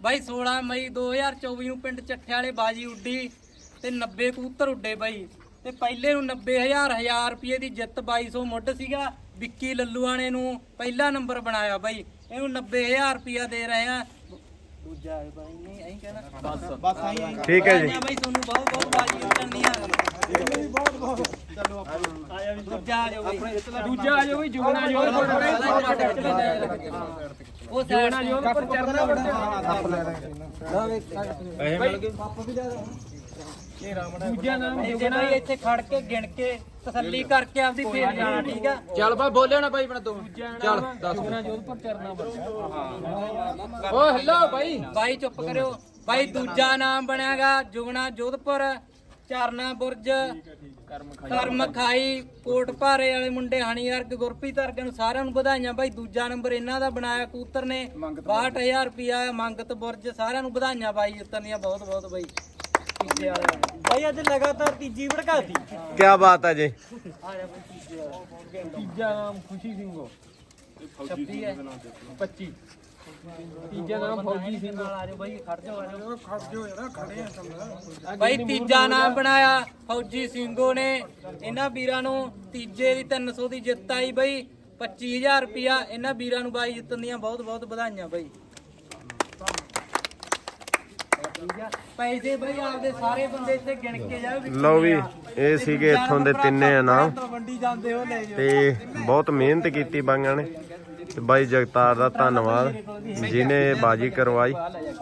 ਬਾਈ 16 ਮਈ 2024 ਨੂੰ ਪਿੰਡ ਚੱਠੇ ਵਾਲੇ ਬਾਜੀ ਉੱਡੀ ਤੇ 90 ਕਬੂਤਰ ਉੱਡੇ ਬਾਈ ਤੇ ਪਹਿਲੇ ਨੂੰ 90000 1000 ਰੁਪਏ ਦੀ ਜਿੱਤ 2200 ਮੁੱਢ ਸੀਗਾ ਵਿੱਕੀ ਲੱਲੂਆਣੇ ਨੂੰ ਪਹਿਲਾ ਨੰਬਰ ਬਣਾਇਆ ਬਾਈ ਇਹਨੂੰ 90000 ਰੁਪਿਆ ਦੇ ਰਹੇ ਆ ਦੂਜਾ ਬਾਈ ਨਹੀਂ ਐਂ ਕਹਿਣਾ ਬਸ ਬਸ ਆਈ ਠੀਕ ਹੈ ਜੀ ਬਾਈ ਤੁਹਾਨੂੰ ਬਹੁਤ ਬਹੁਤ ਬਾਜੀ ਦੂਜਾ ਆ ਜਾਓ ਬਾਈ। ਦੂਜਾ ਆ ਜਾਓ ਵੀ ਜੁਗਣਾ ਜੋ ਉਹ ਸਾਈਡ ਜੁਗਣਾ ਜੋ ਪਰ ਚਰਨਾ ਦੂਜਾ ਨਾਮ ਜੇ ਜੁਗਣਾ। ਬਾਈ ਇੱਥੇ ਖੜ ਕੇ ਗਿਣ ਕੇ ਤਸੱਲੀ ਕਰਕੇ ਆਪਦੀ ਫੇਰ ਜਾਣਾ ਠੀਕ ਆ? ਚੱਲ ਬਾ ਬੋਲਿਓ ਨਾ ਬਾਈ ਬਣਾ ਤੂੰ ਚੱਲ ਜੁਗਣਾ ਜੋਧਪੁਰ ਚਰਨਾ ਓ ਹੈਲੋ ਬਾਈ। ਬਾਈ ਚੁੱਪ ਕਰਿਓ। ਬਾਈ ਦੂਜਾ ਨਾਮ ਬਣਿਆਗਾ ਜੁਗਣਾ ਜੋਧਪੁਰ। ਚਰਨਾ ਬੁਰਜ ਕਰਮ ਖਾਈ। ਕੋਟ ਭਾਰੇ ਵਾਲੇ ਮੁੰਡੇ ਹਣੀ ਅਰਗ ਗੁਰਪ੍ਰੀਤ ਅਰਗ ਨੂੰ ਸਾਰਿਆਂ ਨੂੰ ਵਧਾਈਆਂ ਬਾਈ। ਦੂਜਾ ਨੰਬਰ ਇਹਨਾਂ ਦਾ ਬਣਾਇਆ ਕੂਤਰ ਨੇ। 62000 ਰੁਪਿਆ ਮੰਗਤ ਬੁਰਜ ਸਾਰਿਆਂ ਨੂੰ ਵਧਾਈਆਂ ਬਾਈ ਜਿੱਤਣ ਦੀਆਂ ਬਹੁਤ ਬਹੁਤ ਬਾਈ। ਤੀਜੇ ਵਾਲੇ ਬਾਈ ਅੱਜ ਲਗਾਤਾਰ ਤੀਜੀ ਭੜਕਾਤੀ। ਕੀ ਬਾਤ ਹੈ ਜੀ। ਆ ਜਾ ਤੀਜੇ ਨਾਮ ਖੁਸ਼ੀ ਸਿੰਘੋ 26 ਹੈ। 25 ਤੀਜਾ ਨਾਮ ਫੌਜੀ ਸਿੰਘ ਨਾਲ ਆ ਜਾਓ ਬਾਈ ਖੜ ਜਾਓ ਆ ਜਾਓ। ਖੜ ਜਾਓ ਯਾਰ ਖੜੇ ਆ ਬਾਈ ਤੀਜਾ ਨਾਮ ਬਣਾਇਆ ਫੌਜੀ ਸਿੰਘੋ ਨੇ। ਇਹਨਾਂ ਵੀਰਾਂ ਨੂੰ ਤੀਜੇ ਦੀ 300 ਦੀ ਜਿੱਤ ਆਈ ਬਾਈ। 25000 ਰੁਪਿਆ ਇਹਨਾਂ ਵੀਰਾਂ ਨੂੰ ਬਾਈ ਜਿੱਤਣ ਦੀਆਂ ਬਹੁਤ ਬਹੁਤ ਵਧਾਈਆਂ ਬਾਈ। ਆ। ਪੈਸੇ ਬਾਈ ਆਪਦੇ ਸਾਰੇ ਬੰਦੇ ਇੱਥੇ ਗਿਣ ਕੇ ਜਾਓ ਵੀ ਲਓ ਵੀ ਕਿੰਨੇ ਆ। ਇਹ ਸੀਗੇ ਇੱਥੋਂ ਦੇ ਤਿੰਨੇ ਲੈ ਜਾਓ। ਤੇ ਬਹੁਤ ਮਿਹਨਤ ਕੀਤੀ ਬਾਈਆਂ ਨੇ। ਤੇ ਬਾਈ ਜਗਤਾਰ ਦਾ ਧੰਨਵਾਦ ਜਿਨੇ ਬਾਜੀ ਕਰਵਾਈ।